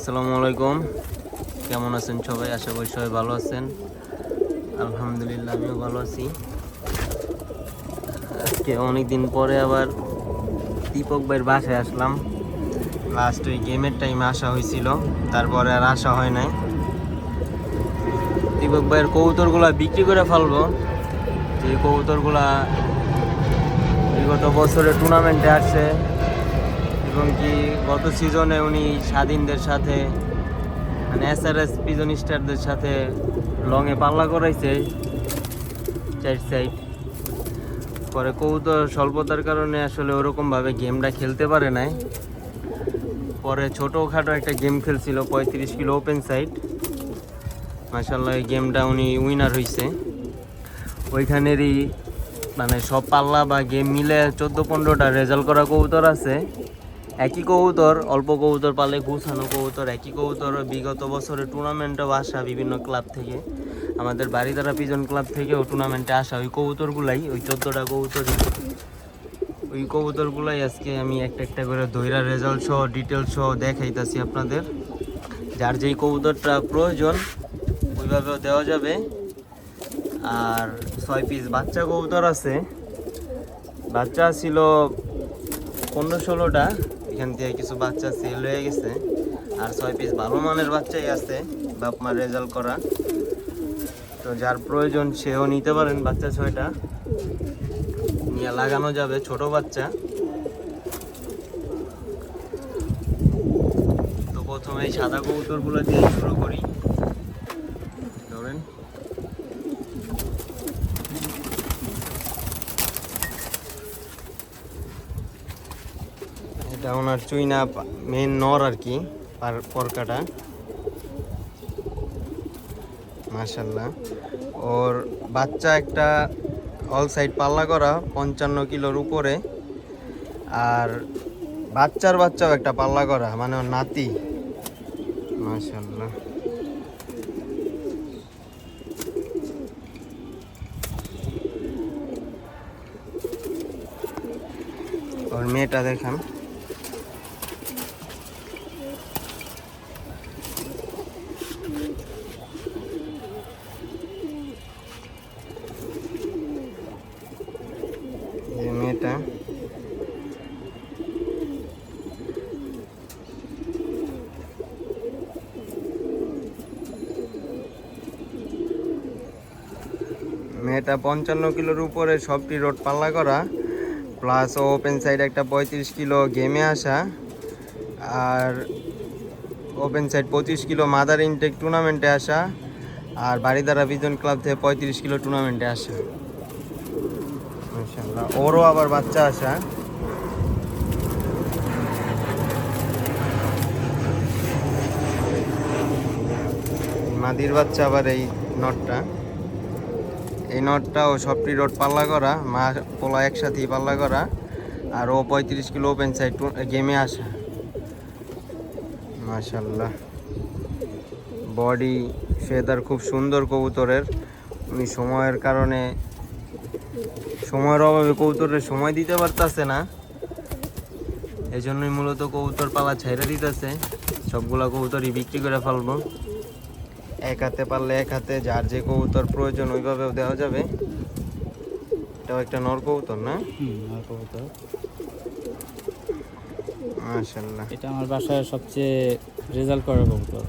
আসসালামু আলাইকুম। কেমন আছেন সবাই? আশা করি সবাই ভালো আছেন। আলহামদুলিল্লাহ, আমিও ভালো আছি। আজকে অনেক দিন পরে আবার দীপক ভাইয়ের বাসায় আসলাম। লাস্ট ওই গেমের টাইমে আসা হয়েছিল। তারপরে আর আসা হয় নাই। দীপক ভাইয়ের কবুতরগুলা বিক্রি করে ফেলব। যে কবুতরগুলা বিগত বছরে টুর্নামেন্টে আসছে এবং কি গত সিজনে উনি স্বাধীনদের সাথে মানে এস আর এস পিজন স্টারদের সাথে লংয়ে পাল্লা করাইছে, চার সাইড পরে কৌতর স্বল্পতার কারণে আসলে ওরকমভাবে গেমটা খেলতে পারে নাই। পরে ছোটোখাটো একটা গেম খেলছিল, পঁয়ত্রিশ কিলো ওপেন সাইড মাসাল্লাহ এই গেমটা উনি উইনার হয়েছে ওইখানেরই মানে সব পাল্লা বা গেম মিলে চোদ্দ পনেরোটা রেজাল্ট করা কবুতর আছে। একই কবুতর, অল্প কবুতর পালে গুছানো কবুতর, একই কবুতর, বিগত বছরে টুর্নামেন্টেও আসা বিভিন্ন ক্লাব থেকে। আমাদের বাড়িদারা পিজন ক্লাব থেকেও টুর্নামেন্টে আসা ওই কবুতরগুলাই, ওই চোদ্দোটা কবুতরই। ওই কবুতরগুলাই আজকে আমি একটা একটা করে দইরা রেজাল্ট সহ ডিটেলস সহ দেখাইতাছি আপনাদের। যার যেই কবুতরটা প্রয়োজন, ওইভাবেও দেওয়া যাবে। আর ছয় পিস বাচ্চা কবুতর আছে। বাচ্চা ছিল পনেরো ষোলোটা। এখান থেকে কিছু বাচ্চা সেল হয়ে গেছে। আর ছয় পিস ভালো মানের বাচ্চাই আছে, বাপ মার রেজাল্ট করা। তো যার প্রয়োজন সেও নিতে পারেন বাচ্চা ছয়টা। নিয়ে লাগানো যাবে ছোট বাচ্চা। তো প্রথমে সাদা কবুতরগুলো দিয়ে শুরু করি ধরেন এটা ওনার চুইনা মেন নর আর কি পার- পরকাটা। মাশাল্লাহ ওর বাচ্চা একটা অল সাইড পাল্লা করা, পঞ্চান্ন কিলোর উপরে। আর বাচ্চার বাচ্চাও একটা পাল্লা করা মানে ওর নাতি। মাশাল্লাহ ওর মেয়েটা দেখান এই যে মেয়েটা মেয়েটা পঞ্চান্ন কিলোর উপরে সবটি রোড পাল্লা করা প্লাস ওপেন সাইড একটা পঁয়ত্রিশ কিলো গেমে আসা, আর ওপেন সাইড পঁচিশ কিলো মাদার ইনটেক টুর্নামেন্টে আসা, আর বাড়িদারা বিজন ক্লাব থেকে পঁয়ত্রিশ কিলো টুর্নামেন্টে আসা। ওরও আবার বাচ্চা আসা। মাদির বাচ্চা আবার এই নটটা এই নটটা ও সবটি রোড পাল্লা করা, মা পোলা একসাথেই পাল্লা করা, আর ও পঁয়ত্রিশ কিলো ওপেন সাইড গেমে আসা। মাশাল্লাহ। বডি ফেদার খুব সুন্দর কবুতরের। উনি সময়ের কারণে, সময়ের অভাবে কবুতরের সময় দিতে পারতাছে না। এই জন্যই মূলত কবুতর পালা ছাইরা দিতেছে। সবগুলা কবুতরই বিক্রি করে ফেলব। এক হাতে পারলে এক হাতে যার যে কবুতর প্রয়োজন ওইভাবেও দেওয়া যাবে। এটাও একটা নর কবুতর না? আর কবুতর। মাশাল্লাহ এটা আমার বাসায় সবচেয়ে রেজাল্ট করা কবুতর।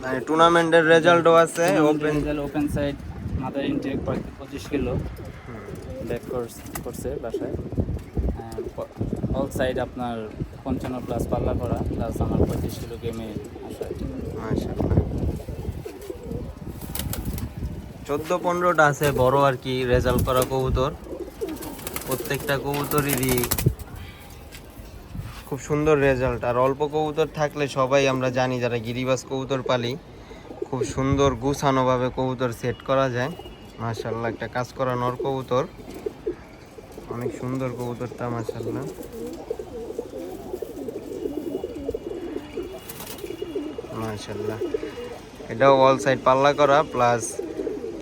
মানে টুর্নামেন্টের রেজাল্টও আছে open result open side mother intake পঁচিশ কিলো। ব্যাক করছে বাসায়। অল সাইড আপনার পঞ্চান্ন প্লাস পাল্লা করা প্লাস আমার পঁচিশ কিলো গেমে চোদ্দ পনেরোটা আছে, বড় আর কি রেজাল্ট করা কবুতর। প্রত্যেকটা কবুতরেরই খুব সুন্দর রেজাল্ট আর অল্প কবুতর থাকলে সবাই আমরা জানি, যারা গিরিবাস কবুতর পালি, খুব সুন্দর গুছানোভাবে কবুতর সেট করা যায়। মাশাল্লাহ একটা কাজ করা নর কবুতর। অনেক সুন্দর কবুতরটা মাশাল্লাহ মাশাল্লাহ এটাও অল সাইড পাল্লা করা প্লাস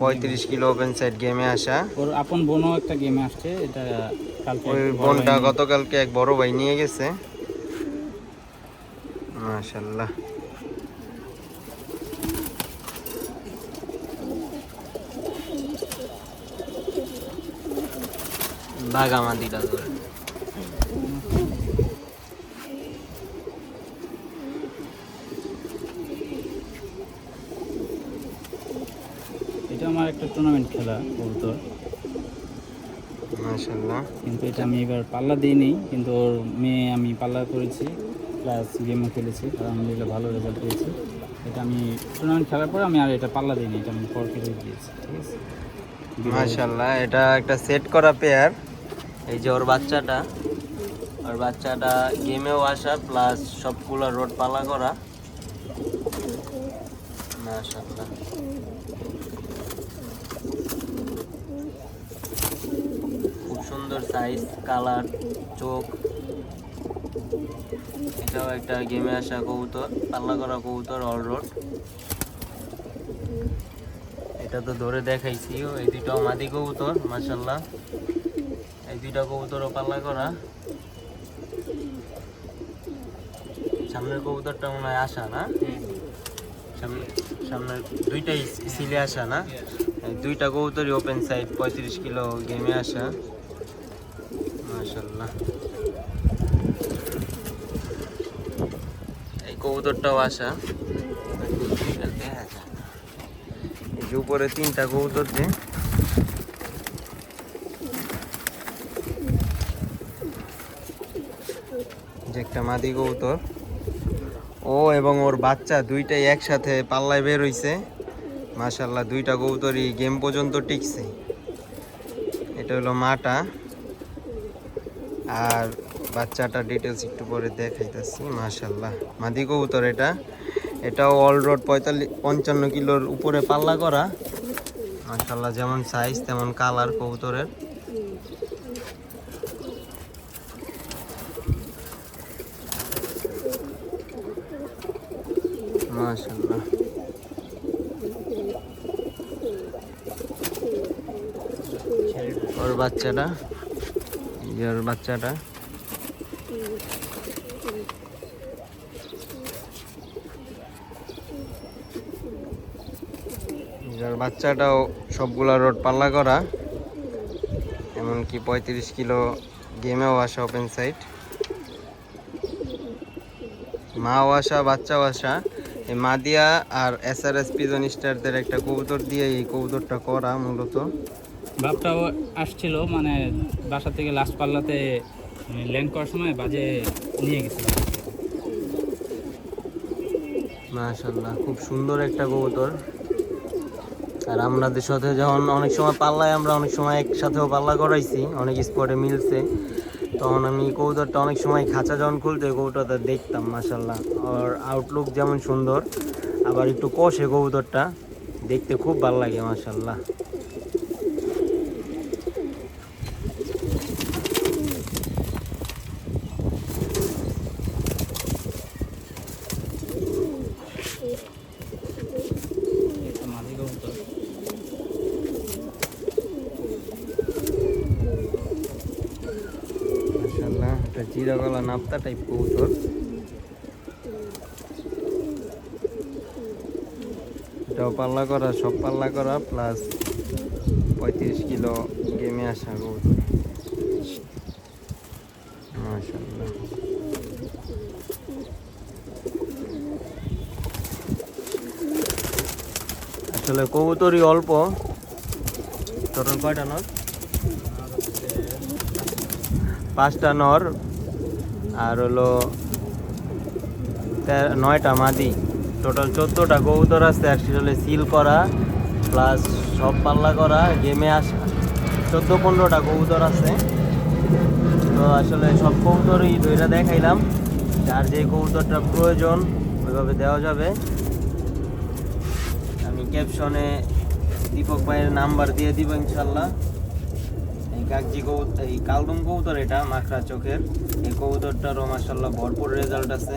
পঁয়ত্রিশ কিলো ওপেন সাইড গেমে আসা। ওর আপন বোনও একটা গেমে আসছে এটা ওই বোনটা গতকালকে এক বড় ভাই নিয়ে গেছে। মাশাল্লাহ ধরে। এটা আমার একটা টুর্নামেন্ট খেলা কবুতর মাশাল্লাহ কিন্তু এটা আমি এবার পাল্লা দিইনি কিন্তু ওর মেয়ে আমি পাল্লা করেছি প্লাস গেমও খেলেছি আলহামদুলিল্লাহ ভালো রেজাল্ট পেয়েছি। এটা আমি টুর্নামেন্ট খেলার পরে আমি আর এটা পাল্লা দিইনি এটা আমি পর কেটে দিয়েছি ঠিক আছে? মাশাল্লাহ এটা একটা সেট করা পেয়ার এই যে ওর বাচ্চাটা ওর বাচ্চাটা গেমেও আসা প্লাস সবগুলো রোড পালা করা। খুব সুন্দর সাইজ কালার চোখ। এটাও একটা গেমে আসা কবুতর, পাল্লা করা কবুতর অল রোড এটা তো ধরে দেখাইছি এই দুইটাও মাদি কবুতর মাশাল্লাহ এই দুইটা কবুতরও পাল্লা করা। সামনের কবুতরটা মনে হয় আসা না? সামনে দুইটাই সিলে আসা না? দুইটা কবুতরই ওপেন সাইড পঁয়ত্রিশ কিলো গেমে আসা। মাশাল্লাহ এই কবুতরটাও আসা উপরে তিনটা কবুতর যে যে একটা মাদি কবুতর। ও এবং ওর বাচ্চা দুইটাই একসাথে পাল্লায় বের হইছে। মাশাল্লাহ দুইটা কবুতরই গেম পর্যন্ত টিকছে। এটা হলো মাটা। আর বাচ্চাটা ডিটেলস একটু পরে দেখাইতেছি মাশাল্লাহ মাদি কবুতর এটা। এটাও অল রোড পঁয়তাল্লিশ, পঞ্চান্ন কিলোর উপরে পাল্লা করা। মাশাল্লাহ যেমন সাইজ তেমন কালার কবুতরের। মাশাল্লাহ ওর বাচ্চাটা ওর বাচ্চাটা। যার বাচ্চাটাও সবগুলা রোড পাল্লা করা। এমনকি পঁয়ত্রিশ কিলো গেমেও আসা ওপেন সাইড মাও আসা বাচ্চাও আসা মাদিয়া আর এস আর এস পিজন স্টারদের একটা কবুতর দিয়ে এই কবুতরটা করা মূলত। বাপটাও আসছিল মানে বাসা থেকে লাস্ট পাল্লাতে ল্যান্ড করার সময় বাজে নিয়ে গেছিল মাশাল্লাহ খুব সুন্দর একটা কবুতর। আর আমাদের সাথে যখন অনেক সময় পাল্লায় আমরা অনেক সময় একসাথেও পাল্লা করাইছি অনেক স্পটে মিলছে। তখন আমি কবুতরটা অনেক সময় খাঁচা যখন খুলতে কবুতরটা দেখতাম মাসাল্লাহ আর আউটলুক যেমন সুন্দর, আবার একটু কষে কবুতরটা, দেখতে খুব ভালো লাগে মাশাল্লাহ একটা মাঝি কবুতর মাশাল্লাহ একটা জিরা গলা নাপ্তা টাইপ কবুতর। এটাও পাল্লা করা, সব পাল্লা করা প্লাস পঁয়ত্রিশ কিলো গেমে আসা কবুতর। আসলে কবুতরই অল্প। তোর কয়টা নর পাঁচটা নর আর হলো নয়টা মাদি। টোটাল চোদ্দোটা কবুতর আছে আর সেটা সিল করা প্লাস সব পাল্লা করা গেমে আসা, চোদ্দ পনেরোটা কবুতর আছে। তো আসলে সব কবুতরই দুইটা দেখাইলাম। যার যে কবুতরটা প্রয়োজন, ওইভাবে দেওয়া যাবে। আমি ক্যাপশনে দীপক ভাইয়ের নাম্বার দিয়ে দিব ইনশাল্লাহ। কাকজি কবুতর এই কালদম কবুতর এটা মাখরা চোখের। এই কবুতরটারও মাসাল্লাহ ভরপুর রেজাল্ট আছে।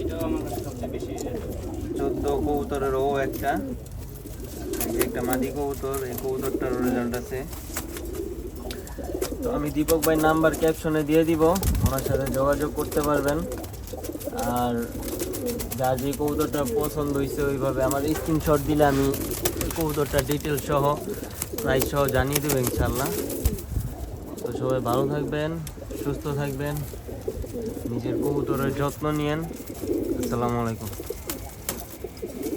এটাও আমার কাছে সবচেয়ে বেশি চোদ্দ কবুতরের ও একটা। যে একটা মাদি কবুতর এই কবুতরটার রেজাল্ট আছে। তো আমি দীপক ভাই নাম্বার ক্যাপশনে দিয়ে দিব ওনার সাথে যোগাযোগ করতে পারবেন। আর যার যে কবুতরটা পছন্দ হয়েছে ওইভাবে আমার স্ক্রিনশট দিলে আমি কবুতরটা ডিটেলস সহ প্রাইস সহ জানিয়ে দেবো ইনশাল্লাহ। তো সবাই ভালো থাকবেন, সুস্থ থাকবেন, নিজের কবুতরের যত্ন নিয়েন। আসসালামু আলাইকুম।